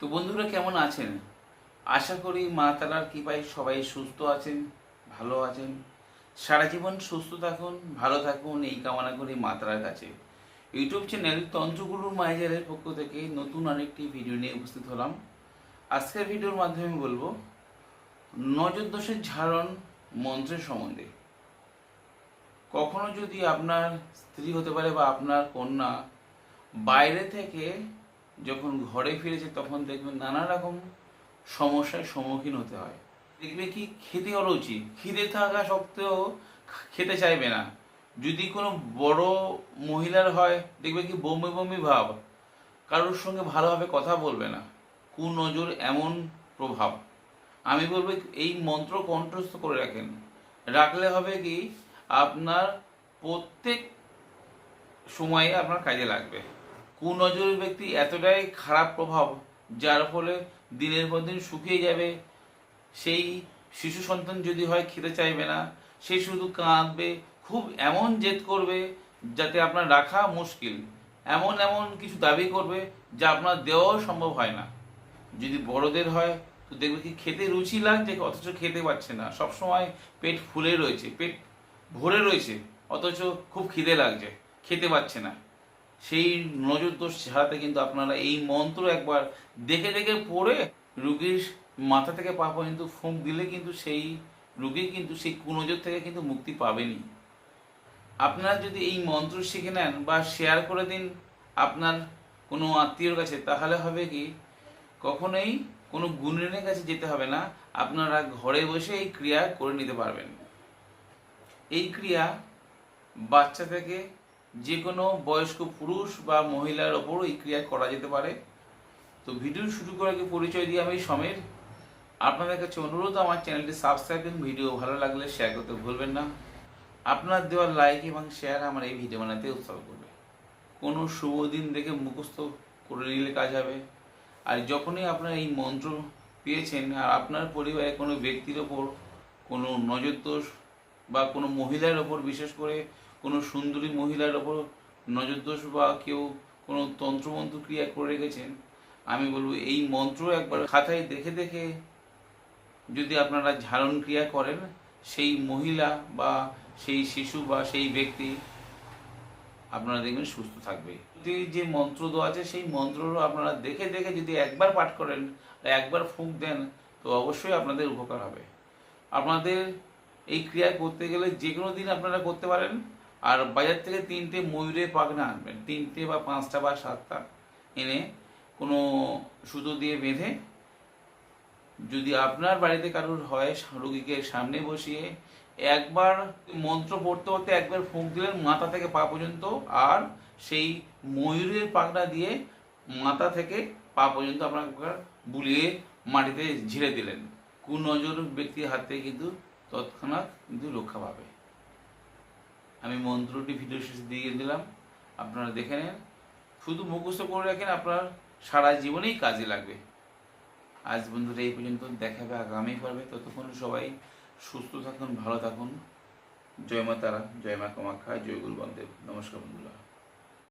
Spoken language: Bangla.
তো বন্ধুরা কেমন আছেন? আশা করি মা তারার কৃপায় সবাই সুস্থ আছেন, ভালো আছেন। সারা জীবন সুস্থ থাকুন, ভালো থাকুন এই কামনা করি মা তারার কাছে। ইউটিউব চ্যানেল তন্ত্রগুরুর মাইজারের পক্ষ থেকে নতুন আরেকটি ভিডিও নিয়ে উপস্থিত হলাম। আজকের ভিডিওর মাধ্যমে বলব, নজর দোষের ঝাড়ন মন্ত্রের সম্বন্ধে। কখনো যদি আপনার স্ত্রী হতে পারে বা আপনার কন্যা বাইরে থেকে যখন ঘরে ফিরেছে তখন দেখবেন নানা রকম সমস্যার সম্মুখীন হতে হয়। দেখবে কি? খেতে অরুচি। খিদে থাকা সত্ত্বেও খেতে চাইবে না। যদি কোনো বড় মহিলার হয়, দেখবে কি? বমি বমি ভাব। কারোর সঙ্গে ভালোভাবে কথা বলবে না। কুনজর এমন প্রভাব। আমি বলব, এই মন্ত্র কণ্ঠস্থ করে রাখেন। রাখলে হবে কি? আপনার প্রত্যেক সময়ে আপনার কাজে লাগবে। কুনজরের ব্যক্তি এতটাই খারাপ প্রভাব, যার ফলে দিনের পর দিন শুকিয়ে যাবে। সেই শিশু সন্তান যদি হয়, খেতে চাইবে না। সে শুধু কাঁদবে, খুব এমন জেদ করবে যাতে আপনার রাখা মুশকিল। এমন এমন কিছু দাবি করবে যা আপনার দেওয়াও সম্ভব হয় না। যদি বড়দের হয়, তো দেখবে কি খেতে রুচি লাগছে, অথচ খেতে পাচ্ছে না। সবসময় পেট ফুলে রয়েছে, পেট ভরে রয়েছে, অথচ খুব খিদে লাগছে, খেতে পাচ্ছে না। সেই নজর দোষ ছাড়াতে কিন্তু আপনারা এই মন্ত্র একবার দেখে দেখে পড়ে রুগীর মাথা থেকে পা পর্যন্ত ফুঁক দিলে কিন্তু সেই রুগী কিন্তু সেই কুনজর থেকে কিন্তু মুক্তি পাবেনি আপনারা যদি এই মন্ত্র শিখে নেন বা শেয়ার করে দিন আপনার কোনো আত্মীয়র কাছে, তাহলে হবে কি, কখনোই কোনো গুণের কাছে যেতে হবে না, আপনারা ঘরে বসে এই ক্রিয়া করে নিতে পারবেন। এই ক্রিয়া বাচ্চা থেকে যে কোনো বয়স্ক পুরুষ বা মহিলার ওপর এই ক্রিয়া করা যেতে পারে। তো ভিডিও শুরু করার আগে পরিচয় দিয়ে আমি সমের। আপনাদের কাছে অনুরোধ, আমার চ্যানেলটি সাবস্ক্রাইব এবং ভিডিও ভালো লাগলে শেয়ার করতে ভুলবেন না। আপনার দেওয়া লাইক এবং শেয়ার আমার এই ভিডিও বানাতে উৎসাহ করবে। কোনো শুভ দিন দেখে মুখস্থ করে নিলে কাজ হবে। আর যখনই আপনার এই মন্ত্র পেয়েছেন, আর আপনার পরিবারে কোনো ব্যক্তির ওপর কোনো নজর দোষ বা কোনো মহিলার ওপর বিশেষ করে কোনো সুন্দরী মহিলার ওপর নজরদোষ বা কেউ কোনো তন্ত্রমন্ত্র ক্রিয়া করে রেখেছেন, আমি বলব এই মন্ত্র একবার খাতায় দেখে দেখে যদি আপনারা ঝারণ ক্রিয়া করেন, সেই মহিলা বা সেই শিশু বা সেই ব্যক্তি আপনারা দেখবেন সুস্থ থাকবে। যদি যে মন্ত্র দেওয়া আছে, সেই মন্ত্রও আপনারা দেখে দেখে যদি একবার পাঠ করেন, একবার ফুঁক দেন, তো অবশ্যই আপনাদের উপকার হবে। আপনাদের এই ক্রিয়া করতে গেলে যে কোনো দিন আপনারা করতে পারেন। আর বাজার থেকে তিনটে ময়ূরের পাখনা আনবেন। তিনটে বা পাঁচটা বা সাতটা এনে কোনো সুতো দিয়ে বেঁধে যদি আপনার বাড়িতে কারোর হয় রোগীকে সামনে বসিয়ে একবার মন্ত্র পড়তে পড়তে একবার ফুঁক দিলেন মাথা থেকে পা পর্যন্ত আর সেই ময়ূরের পাখনা দিয়ে মাথা থেকে পা পর্যন্ত আপনার বুলিয়ে মাটিতে ঝিরে দিলেন। কুনজর ব্যক্তির হাত কিন্তু তৎক্ষণাৎ কিন্তু রক্ষা পাবে। আমি মন্ত্রটি ভিডিও শেষে দিয়ে দিলাম। আপনারা দেখে নেন। শুধু মুখস্থ করে রাখেন, আপনার সারা জীবনেই কাজে লাগবে। আজ বন্ধুরা, এই পর্যন্ত দেখাবে আগামী পর্বে। ততক্ষণ সবাই সুস্থ থাকুন, ভালো থাকুন। জয় মা তারা জয় মা কামাখ্যা, জয় গুরু নমস্কার বন্ধুরা।